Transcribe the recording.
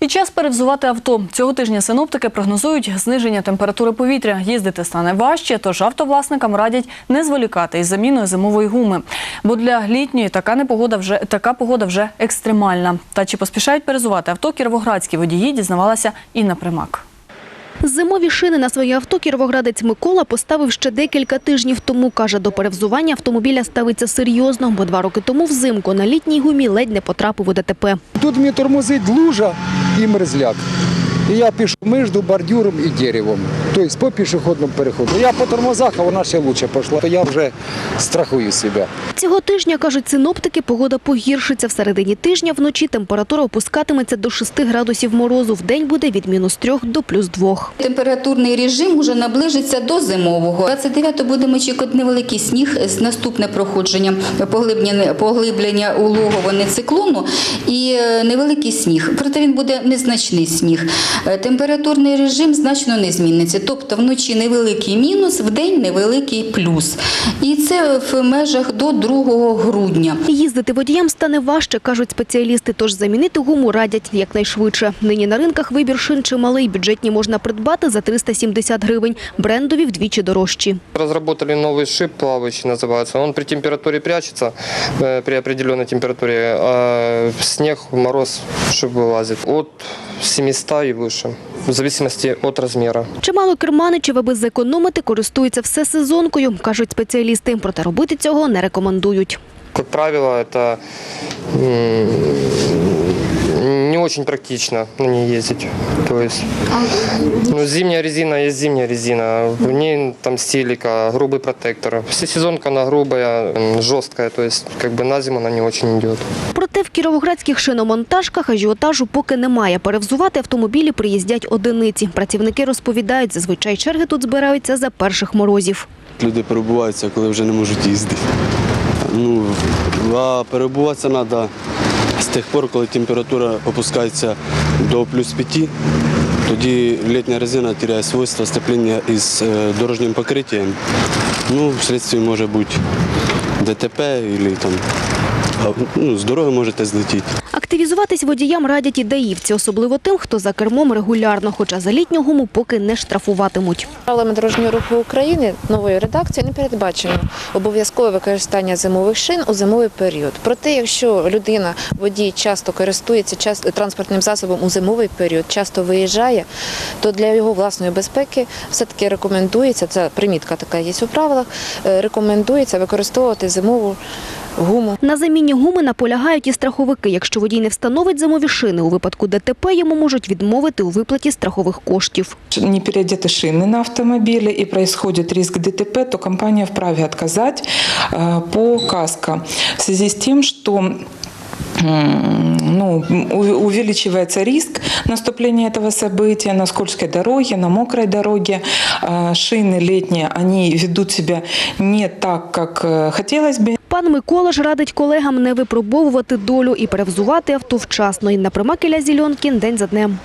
І час перевзувати авто. Цього тижня синоптики прогнозують зниження температури повітря. Їздити стане важче, тож автовласникам радять не зволікати із заміною зимової гуми. Бо для літньої така непогода вже така погода вже екстремальна. Та чи поспішають перезувати авто кіровоградські водії, дізнавалася Інна Примак. Зимові шини на своє авто кіровоградець Микола поставив ще декілька тижнів тому. Каже, до перевзування автомобіля ставиться серйозно, бо два роки тому взимку на літній гумі ледь не потрапив у ДТП. Тут мені тормозить лужа і мерзляк. І я пишу між бордюром і деревом, тобто по пішохідному переходу. Я по тормозах, а вона ще краще пішла, то я вже страхую себе. Цього тижня, кажуть синоптики, погода погіршиться. В середині тижня вночі температура опускатиметься до 6 градусів морозу. Вдень буде від мінус 3 до плюс 2. Температурний режим уже наближиться до зимового. 29 будемо очікувати невеликий сніг з наступне проходження поглиблення, поглиблення улогового циклону і е, невеликий сніг. Проте він буде незначний сніг. Е, Температурний режим значно не зміниться. Тобто вночі невеликий мінус, вдень невеликий плюс. І це в межах до 2 грудня. Їздити водіям стане важче, кажуть спеціалісти, тож замінити гуму радять якнайшвидше. Нині на ринках вибір шин чималий, бюджетні можна придбати за 370 гривень, брендові вдвічі дорожчі. Разработали новый шип плавающий называется. Он при температуре прячется, э, при определенной температуре, а в снег, в мороз шип вылазит. От 700 и выше, в зависимости от размера. Чимало керманичів, аби зекономити, користуються всесезонкою, кажуть спеціалісти. Проте робити цього не рекомендують. Як правило, м, не очень практично на ней ездить. То есть, ну, зимняя резина есть зимняя резина. В ней там стилика, грубый протектор. Всесезонка она грубая, жесткая. То есть, как бы на зиму она не очень идет. Проте в кіровоградських шиномонтажках ажіотажу поки немає. Перевзувати автомобілі приїздять одиниці. Працівники розповідають, зазвичай черги тут збираються за перших морозів. Люди перебуваються, коли вже не можуть їздити. Ну, а перебуватися треба з тих пор, коли температура опускається до плюс 5, тоді літня резина теряє свойства степління із е, дорожнім покриттям. Ну, вслідстві може бути ДТП або там, ну, з дороги можете злетіти. Активізуватись водіям радять і даївці, особливо тим, хто за кермом регулярно, хоча за літню гуму поки не штрафуватимуть. Правилами дорожнього руху України новою редакцією не передбачено обов'язкове використання зимових шин у зимовий період. Проте, якщо людина, водій часто користується транспортним засобом у зимовий період, часто виїжджає, то для його власної безпеки все-таки рекомендується, це примітка така є у правилах, е, рекомендується використовувати зимову гуму. На заміні гуми наполягають і страховики. Якщо водій не встановить зимові шини, у випадку ДТП йому можуть відмовити у виплаті страхових коштів. не переодеты шины на автомобиле и происходит риск ДТП, то компания вправе отказать э, по каско в связи с тем, что м, ну, у- увеличивается риск наступления этого события на скользкой дороге, на мокрой дороге. А Шины летние, они ведут себя не так, как э, хотелось бы. Пан Микола ж радить колегам не випробовувати долю і перевзувати авто вчасно. Інна Примакеля Зільонкін день за днем.